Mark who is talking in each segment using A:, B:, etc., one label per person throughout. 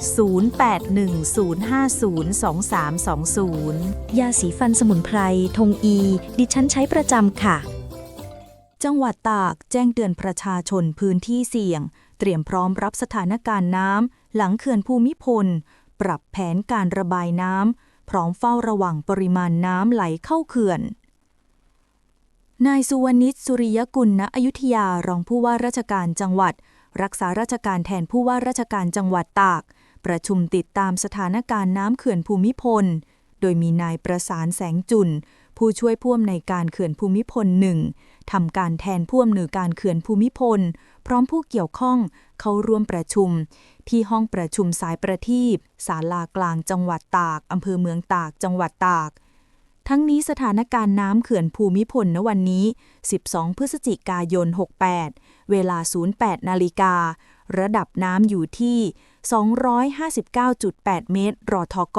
A: 0810502320
B: ยาสีฟันสมุนไพร ทงอี ดิฉันใช้ประจำค่ะ
A: จังหวัดตากแจ้งเตือนประชาชนพื้นที่เสี่ยง เตรียมพร้อมรับสถานการณ์น้ำหลังเขื่อนภูมิพล ปรับแผนการระบายน้ำ พร้อมเฝ้าระวังปริมาณน้ำไหลเข้าเขื่อนนายสุวรรณิชสุริยกุลณอยุธยารองผู้ว่าราชการจังหวัด รักษาราชการแทนผู้ว่าราชการจังหวัดตาก ประชุมติดตามสถานการณ์น้ำเขื่อนภูมิพล โดยมีนายประสานแสงจุน ผู้ช่วยผู้อำนวยการเขื่อนภูมิพลหนึ่งทำการแทนผู้อำนวยการเขื่อนภูมิพล พร้อมผู้เกี่ยวข้องเข้าร่วมประชุม ที่ห้องประชุมสายประทีปศาลากลางจังหวัดตากอำเภอเมืองตากจังหวัดตากทั้งนี้สถานการณ์น้ำเขื่อนภูมิพลณวันนี้ 12 พฤศจิกายน 68 เวลา 08 นาฬิกา ระดับน้ำอยู่ที่ 259.8 เมตร รอทก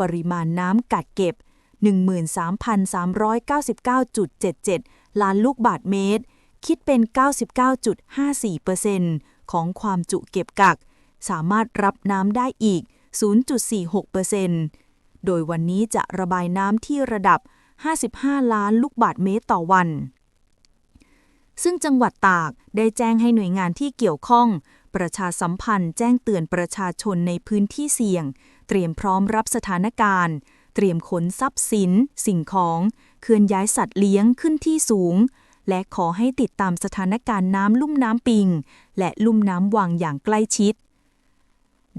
A: ปริมาณน้ำกัดเก็บ 13,399.77 ล้านลูกบาทเมตร คิดเป็น 99.54%ของความจุเก็บกัก สามารถรับน้ำได้อีก 0.46%โดยวันนี้จะระบายน้ำที่ระดับ 55 ล้านลูกบาทเมตรต่อวัน ซึ่งจังหวัดตากได้แจ้งให้หน่วยงานที่เกี่ยวข้อง ประชาสัมพันธ์แจ้งเตือนประชาชนในพื้นที่เสี่ยง เตรียมพร้อมรับสถานการณ์ เตรียมขนทรัพย์สิน สิ่งของ เคลื่อนย้ายสัตว์เลี้ยงขึ้นที่สูง และขอให้ติดตามสถานการณ์น้ำลุ่มน้ำปิง และลุ่มน้ำวังอย่างใกล้ชิด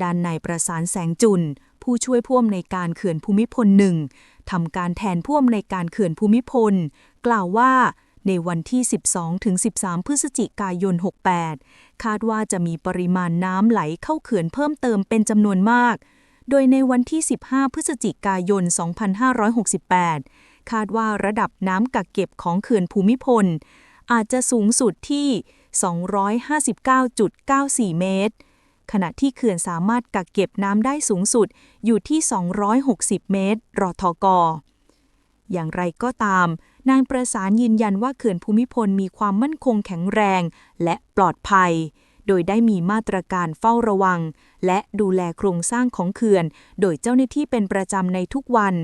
A: ด้านนายประสานแสงจุน ผู้ช่วยผู้อำนวยการเขื่อนภูมิพลหนึ่งทำการแทนผู้อำนวยการเขื่อนภูมิพล กล่าวว่า ในวันที่ 12ถึง13 พฤศจิกายน 68 คาดว่าจะมีปริมาณน้ำไหลเข้าเขื่อนเพิ่มเติมเป็นจำนวนมาก โดยในวันที่ 15 พฤศจิกายน 2568 คาดว่าระดับน้ำกักเก็บของเขื่อนภูมิพล อาจจะสูงสุดที่ 259.94 เมตร ขณะที่เขื่อนสามารถกักเก็บน้ำได้สูงสุดอยู่ที่ 260 เมตรรอทก อย่างไรก็ตาม นางประสานยืนยันว่าเขื่อนภูมิพลมีความมั่นคงแข็งแรงและปลอดภัย โดยได้มีมาตรการเฝ้าระวัง และดูแลโครงสร้างของเขื่อน โดยเจ้าหน้าที่เป็นประจำในทุกวัน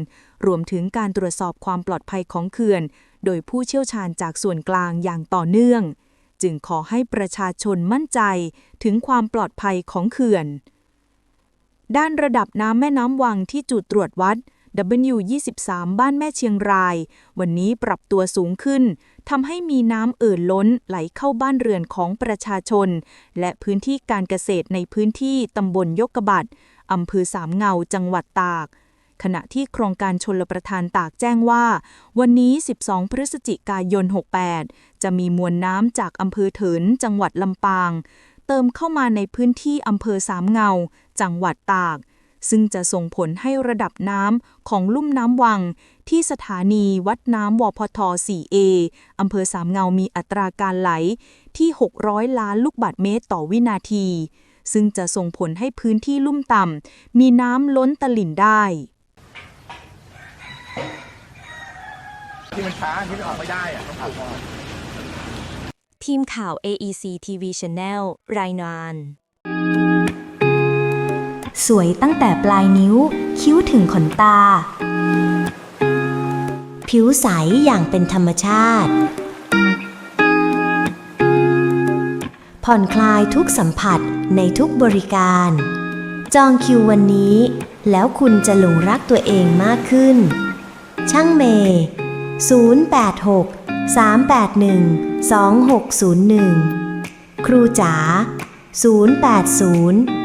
A: รวมถึงการตรวจสอบความปลอดภัยของเขื่อน โดยผู้เชี่ยวชาญจากส่วนกลางอย่างต่อเนื่อง จึงขอให้ประชาชนมั่นใจถึงความปลอดภัยของเขื่อนด้านระดับน้ำแม่น้ำวังที่จุดตรวจวัด W23 บ้านแม่เชียงราย วันนี้ปรับตัวสูงขึ้นทำให้มีน้ำเอ่อล้นไหลเข้าบ้านเรือนของประชาชน และพื้นที่การเกษตรในพื้นที่ตำบลยกกบัดอำเภอสามเงาจังหวัดตาก ขณะที่โครงการชนลประทานตากแจ้งว่า วันนี้ 12 พฤศจิกายน 68 จะมีมวลน้ำจากอำเภอเถินจังหวัดลำปาง เติมเข้ามาในพื้นที่อำเภอสามเงา จังหวัดตาก ซึ่งจะส่งผลให้ระดับน้ำของลุ่มน้ำวัง ที่สถานีวัดน้ำวพท 4A อำเภอสามเงามีอัตราการไหลที่ 600 ล้านลูกบาศก์เมตรต่อวินาที ซึ่งจะส่งผลให้พื้นที่ลุ่มต่ำมีน้ำล้นตลิ่งได้
C: ที่มันช้าที่มันออกไม่ได้อะต้องปลูกออก
B: ทีมข่าว AEC TV Channel รายงาน สวยตั้งแต่ปลายนิ้ว คิ้วถึงขนตา ผิวใสอย่างเป็นธรรมชาติ ผ่อนคลายทุกสัมผัสในทุกบริการ จองคิววันนี้ แล้วคุณจะหลงรักตัวเองมากขึ้น ช่างเมย์086 381 2601 ครูจ๋า080